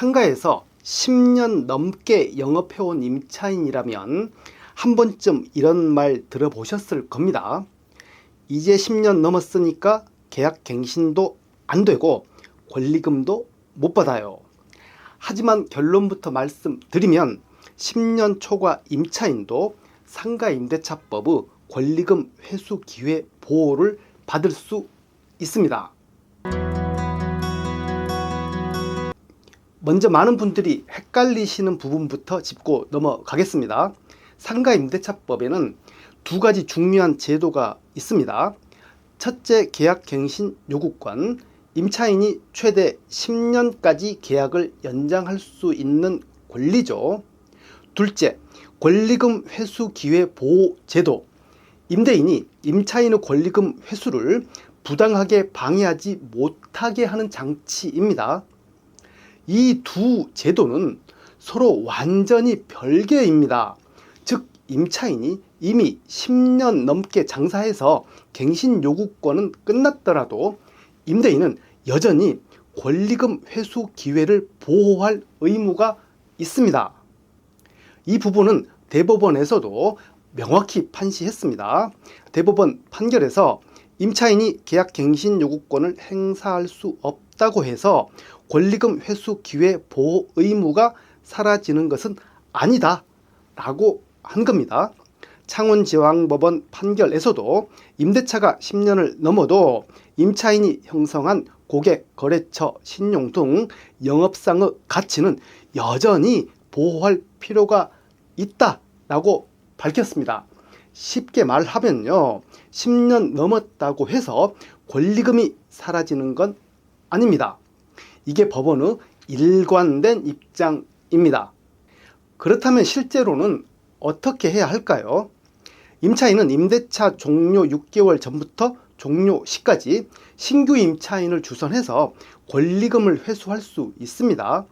상가에서 10년 넘게 영업해온 임차인이라면 한 번쯤 이런 말 들어보셨을 겁니다. 이제 10년 넘었으니까 계약 갱신도 안 되고 권리금도 못 받아요. 하지만 결론부터 말씀드리면 10년 초과 임차인도 상가 임대차법의 권리금 회수 기회 보호를 받을 수 있습니다. 먼저 많은 분들이 헷갈리시는 부분부터 짚고 넘어가겠습니다. 상가 임대차법에는 두 가지 중요한 제도가 있습니다. 첫째 계약 갱신 요구권, 임차인이 최대 10년까지 계약을 연장할 수 있는 권리죠. 둘째, 권리금 회수 기회 보호 제도. 임대인이 임차인의 권리금 회수를 부당하게 방해하지 못하게 하는 장치입니다. 이 두 제도는 서로 완전히 별개입니다. 즉, 임차인이 이미 10년 넘게 장사해서 갱신 요구권은 끝났더라도 임대인은 여전히 권리금 회수 기회를 보호할 의무가 있습니다. 이 부분은 대법원에서도 명확히 판시했습니다. 대법원 판결에서 임차인이 계약 갱신 요구권을 행사할 수 없다 고 해서 권리금 회수 기회 보호 의무가 사라지는 것은 아니다 라고 한 겁니다. 창원지방법원 판결에서도 임대차가 10년을 넘어도 임차인이 형성한 고객 거래처 신용 등 영업상의 가치는 여전히 보호할 필요가 있다라고 밝혔습니다. 쉽게 말하면요. 10년 넘었다고 해서 권리금이 사라지는 건 아닙니다. 이게 법원의 일관된 입장입니다. 그렇다면 실제로는 어떻게 해야 할까요? 임차인은 임대차 종료 6개월 전부터 종료 시까지 신규 임차인을 주선해서 권리금을 회수할 수 있습니다.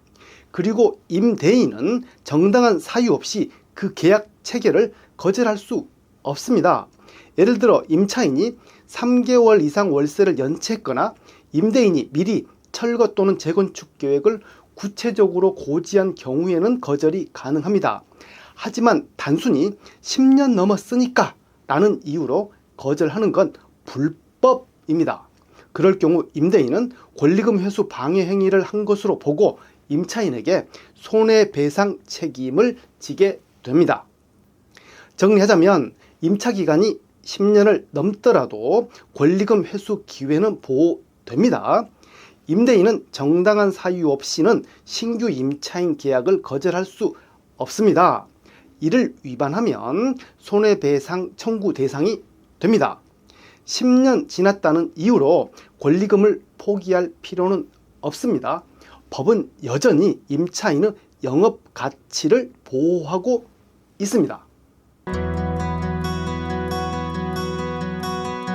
그리고 임대인은 정당한 사유 없이 그 계약 체결을 거절할 수 없습니다. 예를 들어 임차인이 3개월 이상 월세를 연체했거나 임대인이 미리 철거 또는 재건축 계획을 구체적으로 고지한 경우에는 거절이 가능합니다. 하지만 단순히 10년 넘었으니까 라는 이유로 거절하는 건 불법입니다. 그럴 경우 임대인은 권리금 회수 방해 행위를 한 것으로 보고 임차인에게 손해배상 책임을 지게 됩니다. 정리하자면 임차 기간이 10년을 넘더라도 권리금 회수 기회는 보호 됩니다. 임대인은 정당한 사유 없이는 신규 임차인 계약을 거절할 수 없습니다. 이를 위반하면 손해배상 청구 대상이 됩니다. 10년 지났다는 이유로 권리금을 포기할 필요는 없습니다. 법은 여전히 임차인의 영업 가치를 보호하고 있습니다.